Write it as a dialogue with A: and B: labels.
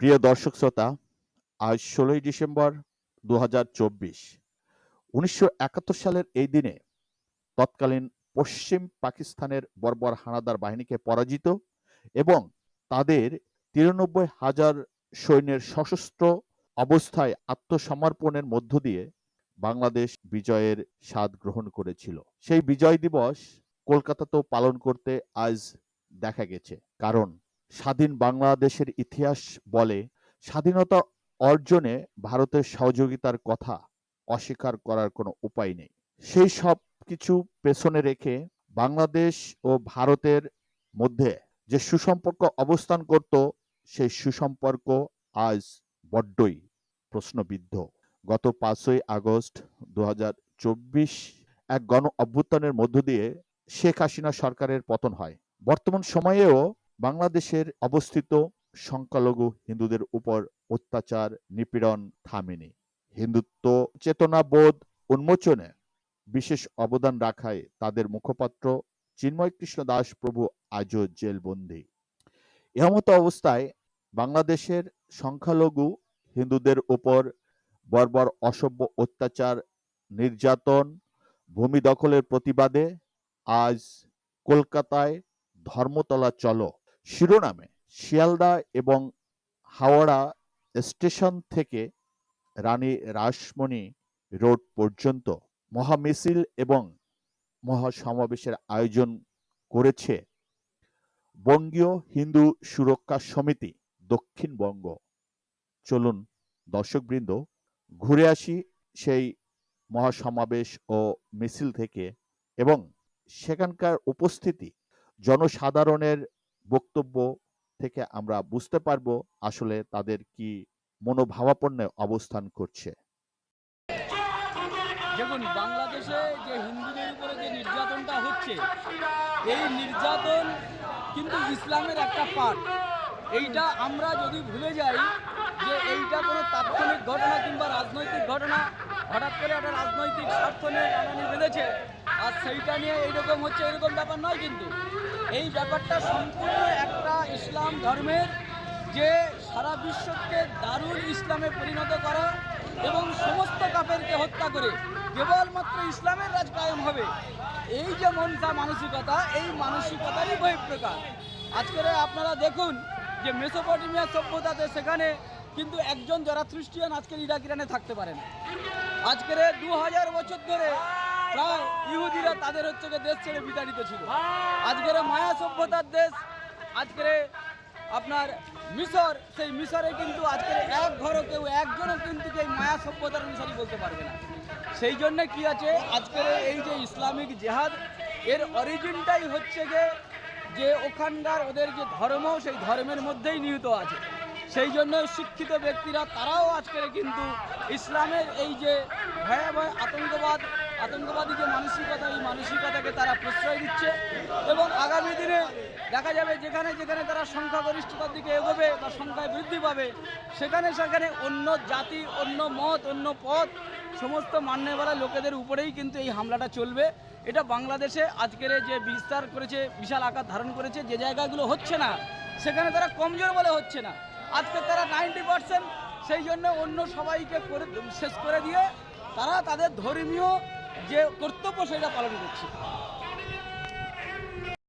A: প্রিয় দর্শক শ্রোতা, আজ ষোলোই ডিসেম্বর দু হাজার চব্বিশ। উনিশশো একাত্তর সালের এই দিনে তৎকালীন পশ্চিম পাকিস্তানের বর্বর হানাদার বাহিনীকে পরাজিত এবং তাদের তিরানব্বই হাজার সৈন্যের সশস্ত্র অবস্থায় আত্মসমর্পণের মধ্য দিয়ে বাংলাদেশ বিজয়ের স্বাদ গ্রহণ করেছিল। সেই বিজয় দিবস কলকাতাতেও পালন করতে আজ দেখা গেছে। কারণ স্বাধীন বাংলাদেশের ইতিহাস বলে স্বাধীনতা অর্জনে ভারতের সহযোগিতার কথা অস্বীকার করার কোনো উপায় নেই। সেই সব কিছু পেছনে রেখে বাংলাদেশ ও ভারতের মধ্যে যে সুসম্পর্ক অবস্থান করত, সেই সুসম্পর্ক আজ বড্ডই প্রশ্নবিদ্ধ। গত পাঁচই আগস্ট দু এক গণ অভ্যুত্থানের মধ্য দিয়ে শেখ হাসিনা সরকারের পতন হয়। বর্তমান সময়েও বাংলাদেশের অবস্থিত সংখ্যালঘু হিন্দুদের উপর অত্যাচার, নিপীড়ন থামেনি। হিন্দুত্ব চেতনাবোধ উন্মোচনে বিশেষ অবদান রাখায় তাদের মুখপাত্র চিন্ময় কৃষ্ণ দাস প্রভু আজও জেলবন্দি। এমতো অবস্থায় বাংলাদেশের সংখ্যালঘু হিন্দুদের উপর বর্বর অসভ্য অত্যাচার, নির্যাতন, ভূমি দখলের প্রতিবাদে আজ কলকাতায় ধর্মতলা চলো শিরোনামে শিয়ালদা এবং হাওড়া স্টেশন থেকে রানী রাসমণি রোড পর্যন্ত মহামিছিল এবং মহাসমাবেশের আয়োজন করেছে বঙ্গীয় হিন্দু সুরক্ষা সমিতি দক্ষিণবঙ্গ। চলুন দর্শকবৃন্দ, ঘুরে আসি সেই মহাসমাবেশ ও মিছিল থেকে এবং সেখানকার উপস্থিতি। জনসাধারণের বক্তব্য থেকে আমরা বুঝতে পারব আসলে তাদের কি মনোভাবাপন্ন অবস্থান করছে।
B: দেখুন, বাংলাদেশে যে হিন্দুদের উপরে যে নির্যাতনটা হচ্ছে, এই নির্যাতন কিন্তু ইসলামের একটা পার্ট এইটা আমরা যদি ভুলে যাই যে এইটা কোনো তাৎক্ষণিক ঘটনা কিংবা রাজনৈতিক ঘটনা, হঠাৎ করে একটা রাজনৈতিক স্বার্থ নিয়ে বেঁধেছে আর সেইটা নিয়ে এইরকম হচ্ছে এরকম ব্যাপার নয় কিন্তু। এই ব্যাপারটা সম্পূর্ণ একটা ইসলাম ধর্মের যে সারা বিশ্বকে দারুণ ইসলামে পরিণত করা এবং সমস্ত কাপেরকে হত্যা করে কেবলমাত্র ইসলামের রাজ কায়েম হবে। এই যে মনটা মানসিকতা, এই মানসিকতারই বহিঃপ্রকাশ। আজকের আপনারা দেখুন যে মেসোপটেমিয়া সভ্যতাতে সেখানে কিন্তু একজন যারা খ্রিস্টিয়ান আজকের ইরাক ইরানে থাকতে পারেন আজকের দু হাজার বছর ধরে প্রায় ইহুদিরা তাদের হচ্ছে দেশ ছেড়ে বিতাড়িত ছিল। আজকের মায়া সভ্যতার দেশ আজকের আপনার মিশর সেই মিশরে কিন্তু আজকে এক ঘরও কেউ একজনও কিন্তু এই মায়া সভ্যতার মিশরই বলতে পারবে না। সেই জন্য কি আছে আজকের এই যে ইসলামিক জেহাদ এর অরিজিনটাই হচ্ছে যে যে ওখানকার ওদের যে ধর্ম সেই ধর্মের মধ্যেই নিহিত আছে। সেই জন্য শিক্ষিত ব্যক্তিরা তারাও আজকের কিন্তু ইসলামের এই যে ভয়াবহ আতঙ্কবাদ আতঙ্কবাদী যে মানসিকতা, এই মানসিকতাকে তারা প্রশ্রয় দিচ্ছে এবং আগামী দিনে দেখা যাবে যেখানে যেখানে তারা সংখ্যাগরিষ্ঠতার দিকে এগোবে বা সংখ্যায় বৃদ্ধি পাবে, সেখানে সেখানে অন্য জাতি, অন্য মত, অন্য পথ, সমস্ত মান্যওয়ালা লোকেদের উপরেই কিন্তু এই হামলাটা চলবে। এটা বাংলাদেশে আজকের যে বিস্তার করেছে, বিশাল আকার ধারণ করেছে, যে জায়গাগুলো হচ্ছে না, সেখানে তারা কমজোর বলে হচ্ছে না। আজকে তারা নাইনটি পার্সেন্ট, সেই জন্য অন্য সবাইকে শেষ করে দিয়ে তারা তাদের ধর্মীয় যে কর্তব্য সেটা পালন করছে।